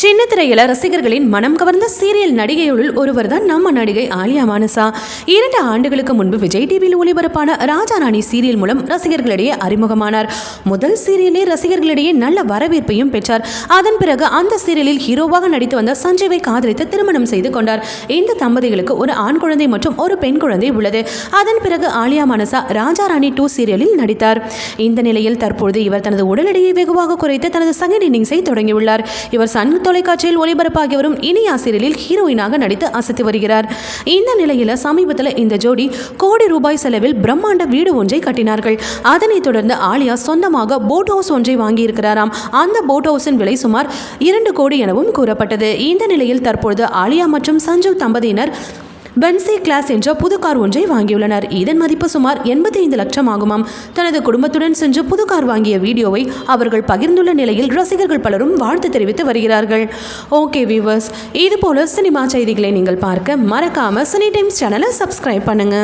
சின்ன திரையில ரசிகர்களின் மனம் கவர்ந்த சீரியல் நடிகையுள் ஒருவர் தான் நம்ம நடிகை ஆலியா மானசா இரண்டு ஆண்டுகளுக்கு முன்பு விஜய் டிவியில் ஒளிபரப்பான ராஜா ராணி சீரியல் மூலம் ரசிகர்களிடையே அறிமுகமானார். முதல் சீரியலே ரசிகர்களிடையே நல்ல வரவேற்பையும் பெற்றார். அதன் பிறகு அந்த சீரியலில் ஹீரோவாக நடித்து வந்த சஞ்சீவை காதலித்து திருமணம் செய்து கொண்டார். இந்த தம்பதிகளுக்கு ஒரு ஆண் குழந்தை மற்றும் ஒரு பெண் குழந்தை உள்ளது. அதன் பிறகு ஆலியா மானசா ராஜா ராணி டூ சீரியலில் நடித்தார். இந்த நிலையில் தற்பொழுது இவர் தனது உடல் எடையை வெகுவாக குறைத்து தனது செகண்ட் இன்னிங்ஸை தொடங்கியுள்ளார். இவர் சன் தொலைக்காட்சியில் ஒளிபரப்பாகி வரும் இனியா சீரியலில் ஹீரோயினாக நடித்து அசத்தி வருகிறார். இந்த நிலையில் சமீபத்தில் இந்த ஜோடி கோடி ரூபாய் செலவில் பிரம்மாண்ட வீடு ஒன்றை கட்டினார்கள். அதனைத் தொடர்ந்து ஆலியா சொந்தமாக போட் ஹவுஸ் ஒன்றை வாங்கியிருக்கிறாராம். அந்த போட் ஹவுஸின் விலை சுமார் இரண்டு கோடி எனவும் கூறப்பட்டது. இந்த நிலையில் தற்பொழுது ஆலியா மற்றும் சஞ்சீவ் தம்பதியினர் பென்சி கிளாஸ் என்ற புது கார் ஒன்றை வாங்கியுள்ளனர். இதன் மதிப்பு சுமார் எண்பத்தி ஐந்து லட்சம் ஆகுமாம் தனது குடும்பத்துடன் சென்று புது கார் வாங்கிய வீடியோவை அவர்கள் பகிர்ந்துள்ள நிலையில் ரசிகர்கள் பலரும் வாழ்த்து தெரிவித்து வருகிறார்கள். ஓகே வியூவர்ஸ் இதுபோல சினிமா செய்திகளை நீங்கள் பார்க்க மறக்காம சினி டைம்ஸ் சேனலை சப்ஸ்கிரைப் பண்ணுங்க.